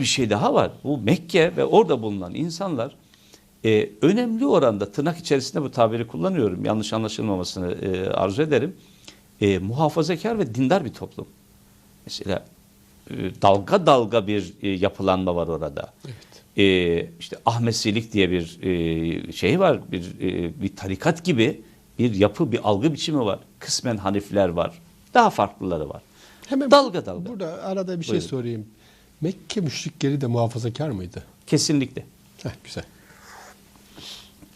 Bir şey daha var. Bu Mekke ve orada bulunan insanlar e, önemli oranda tırnak içerisinde bu tabiri kullanıyorum. Yanlış anlaşılmamasını e, arzu ederim. E, muhafazakar ve dindar bir toplum. Mesela e, dalga dalga bir e, yapılanma var orada. E, işte Ahmesilik diye bir e, şey var, bir e, bir tarikat gibi bir yapı, bir algı biçimi var. Kısmen Hanifler var. Daha farklıları var. Hemen dalga dalga. Burada arada bir şey Buyurun. sorayım. Mekke müşrikleri de muhafazakar mıydı? Kesinlikle. Heh, güzel.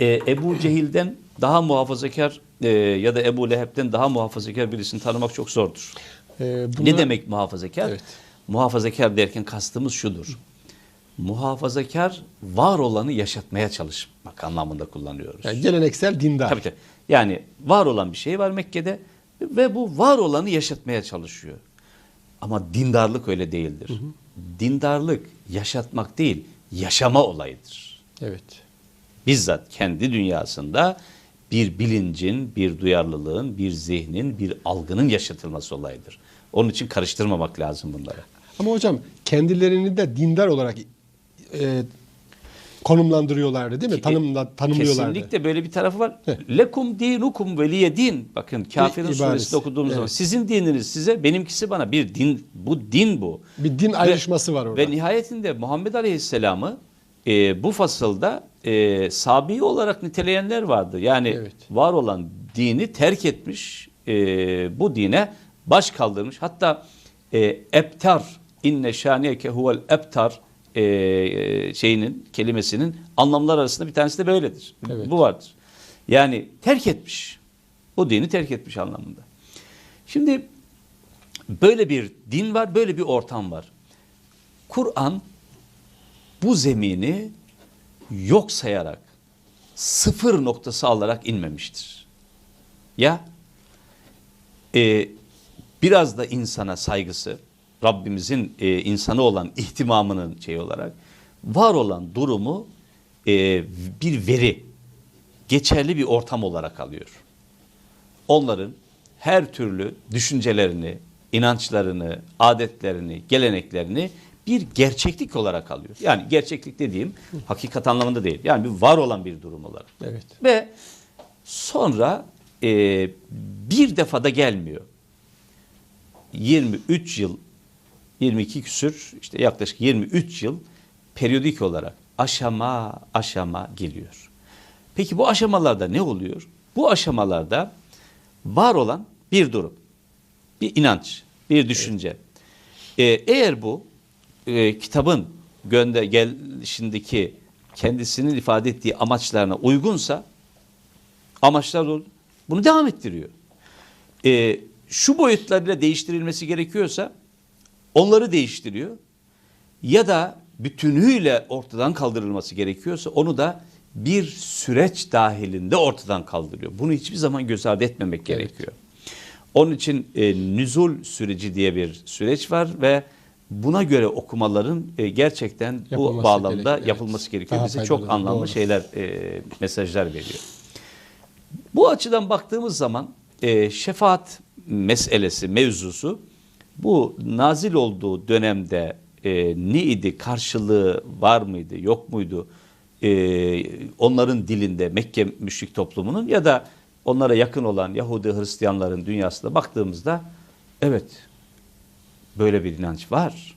e, Ebu Cehil'den daha muhafazakar e, ya da Ebu Leheb'den daha muhafazakar birisini tanımak çok zordur. Ee, Ne bunlar- demek muhafazakar? Evet. Muhafazakar derken kastımız şudur. Muhafazakar var olanı yaşatmaya çalışmak anlamında kullanıyoruz. Yani geleneksel dindar. Tabii tabii. Yani var olan bir şey var Mekke'de ve bu var olanı yaşatmaya çalışıyor. Ama dindarlık öyle değildir. Dindarlık yaşatmak değil, yaşama olayıdır. Evet. bizzat kendi dünyasında bir bilincin, bir duyarlılığın, bir zihnin, bir algının yaşatılması olayıdır. Onun için karıştırmamak lazım bunları. Ama hocam kendilerini de dindar olarak e, konumlandırıyorlardı değil mi? Tanımla, tanımlıyorlardı. Kesinlikle böyle bir tarafı var. Heh. Lekum dinukum veliye din. Bakın kafirin suresinde okuduğumuz zaman Evet. sizin dininiz size, benimkisi bana bir din. Bu din bu. Bir din ayrışması var orada. Ve nihayetinde Muhammed Aleyhisselam'ı e, bu fasılda e, sabi olarak niteleyenler vardı. Yani Evet. var olan dini terk etmiş, e, bu dine baş kaldırmış. Hatta e, ebtar, inne şaniyeke huvel ebtar e, şeyinin, kelimesinin anlamlar arasında bir tanesi de böyledir. Evet. Bu vardır. Yani terk etmiş. Bu dini terk etmiş anlamında. Şimdi böyle bir din var, böyle bir ortam var. Kur'an bu zemini yok sayarak sıfır noktası alarak inmemiştir. Ya e, biraz da insana saygısı, Rabbimizin e, insanı olan ihtimamının şey olarak var olan durumu e, bir veri, geçerli bir ortam olarak alıyor. Onların her türlü düşüncelerini, inançlarını, adetlerini, geleneklerini bir gerçeklik olarak alıyor. Yani gerçeklik dediğim hakikat anlamında değil. Yani bir var olan bir durum olarak. Evet. Ve sonra e, bir defada gelmiyor. 23 yıl, 22 küsür, işte yaklaşık 23 yıl periyodik olarak aşama aşama geliyor. Peki bu aşamalarda ne oluyor? Bu aşamalarda var olan bir durum, bir inanç, bir düşünce. Ee, eğer bu e, kitabın gönde gelişindeki kendisinin ifade ettiği amaçlarına uygunsa amaçlar olur. Bunu devam ettiriyor. Ee, şu boyutlarıyla değiştirilmesi gerekiyorsa onları değiştiriyor. Ya da bütünüyle ortadan kaldırılması gerekiyorsa onu da bir süreç dahilinde ortadan kaldırıyor. Bunu hiçbir zaman göz ardı etmemek gerekiyor. Onun için e, nüzul süreci diye bir süreç var ve buna göre okumaların e, gerçekten bu Yapılması bağlamda gerekiyor, evet. yapılması gerekiyor. Daha Bize çok anlamlı doğru. şeyler, e, mesajlar veriyor. Bu açıdan baktığımız zaman e, şefaat meselesi, mevzusu bu nazil olduğu dönemde e, ne idi, karşılığı var mıydı, yok muydu? E, onların dilinde Mekke müşrik toplumunun ya da onlara yakın olan Yahudi Hristiyanların dünyasında baktığımızda evet böyle bir inanç var.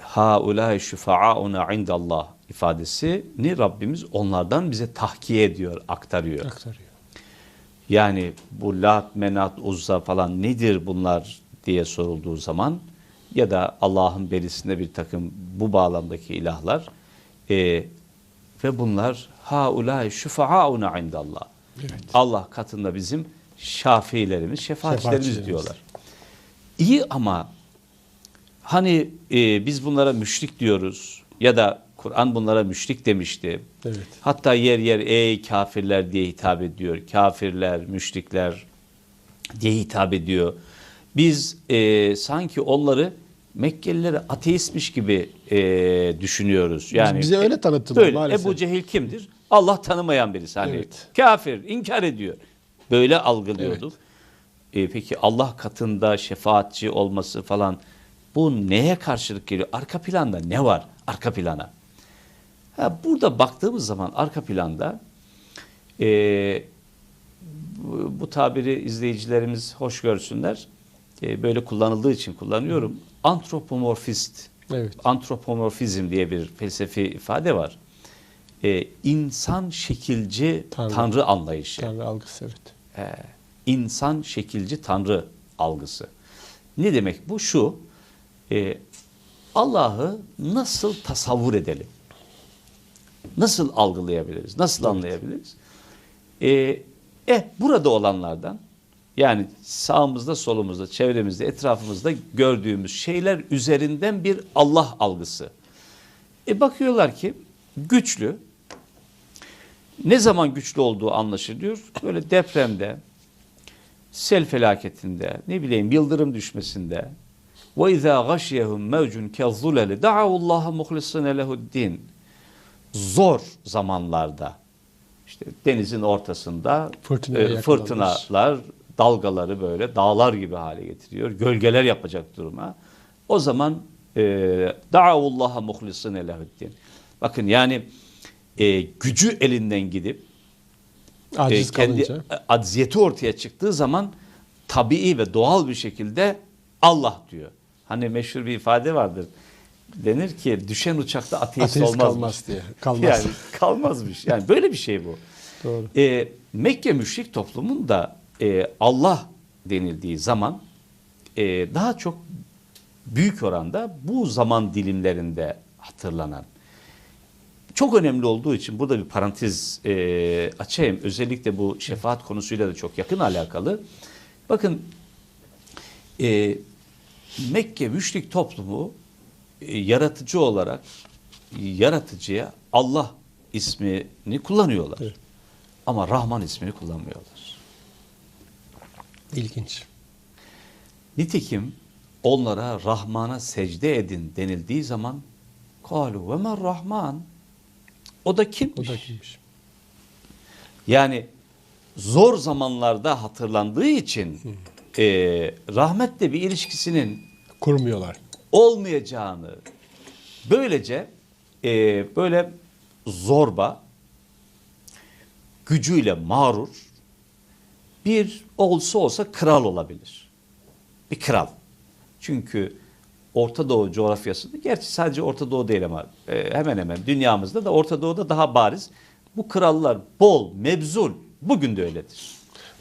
Haulâ şüfa'auna indallah ifadesini Rabbimiz onlardan bize tahkiye ediyor, aktarıyor. Aktarıyor. Yani bu Lat, Menat, Uzza falan nedir bunlar diye sorulduğu zaman ya da Allah'ın berisinde bir takım bu bağlamdaki ilahlar e, ve bunlar haulâ şüfa'auna indallah. Evet. Allah katında bizim şafiilerimiz, Şefaatçilerimiz. diyorlar. İyi ama hani e, biz bunlara müşrik diyoruz ya da Kur'an bunlara müşrik demişti. Evet. Hatta yer yer ey kafirler diye hitap ediyor. Kafirler, müşrikler diye hitap ediyor. Biz e, sanki onları Mekkelileri ateistmiş gibi e, düşünüyoruz. Yani bize öyle tanıttılar Böyle. maalesef. Ebu Cehil kimdir? Allah tanımayan birisi. Hani Evet. kafir, inkar ediyor. Böyle algılıyorduk. E, peki Allah katında şefaatçi olması falan Bu neye karşılık geliyor? Arka planda ne var? Arka plana. Ha, burada baktığımız zaman arka planda e, bu, bu tabiri izleyicilerimiz hoş görsünler. E, böyle kullanıldığı için kullanıyorum. Antropomorfist, Evet. antropomorfizm diye bir felsefi ifade var. E, insan şekilci Tanrı. tanrı, anlayışı. Tanrı algısı evet. Ee, insan şekilci tanrı algısı. Ne demek bu? Şu, e, Allah'ı nasıl tasavvur edelim? Nasıl algılayabiliriz? Nasıl anlayabiliriz? E, eh, burada olanlardan, yani sağımızda, solumuzda, çevremizde, etrafımızda gördüğümüz şeyler üzerinden bir Allah algısı. E bakıyorlar ki güçlü, ne zaman güçlü olduğu anlaşılıyor. Böyle depremde, sel felaketinde, ne bileyim yıldırım düşmesinde ve izâ gâşiyehum mevcun kezzuleli da'avullâhe muhlisine lehuddin zor zamanlarda işte denizin ortasında e, fırtınalar dalgaları böyle dağlar gibi hale getiriyor. Gölgeler yapacak duruma. O zaman e, da'avullâhe muhlisine lehuddin. Bakın yani e, gücü elinden gidip Aciz e, kendi kalınca. acziyeti ortaya çıktığı zaman tabii ve doğal bir şekilde Allah diyor. Hani meşhur bir ifade vardır. Denir ki düşen uçakta ateist, Ateist olmazmış. kalmaz diye. Kalmaz. Yani kalmazmış. Yani böyle bir şey bu. Doğru. E, Mekke müşrik toplumunda e, Allah denildiği zaman e, daha çok büyük oranda bu zaman dilimlerinde hatırlanan çok önemli olduğu için burada bir parantez e, açayım. Özellikle bu şefaat konusuyla da çok yakın alakalı. Bakın e, Mekke müşrik toplumu yaratıcı olarak yaratıcıya Allah ismini kullanıyorlar. Evet. Ama Rahman ismini kullanmıyorlar. İlginç. Nitekim onlara Rahman'a secde edin denildiği zaman kalu ve men Rahman o da kimmiş? O da kimmiş? Yani zor zamanlarda hatırlandığı için e, rahmetle bir ilişkisinin Kurmuyorlar. Olmayacağını böylece e, böyle zorba gücüyle mağrur bir olsa olsa kral olabilir. Bir kral. Çünkü Orta Doğu coğrafyasında gerçi sadece Orta Doğu değil ama e, hemen hemen dünyamızda da Orta Doğu'da daha bariz bu krallar bol, mebzul bugün de öyledir.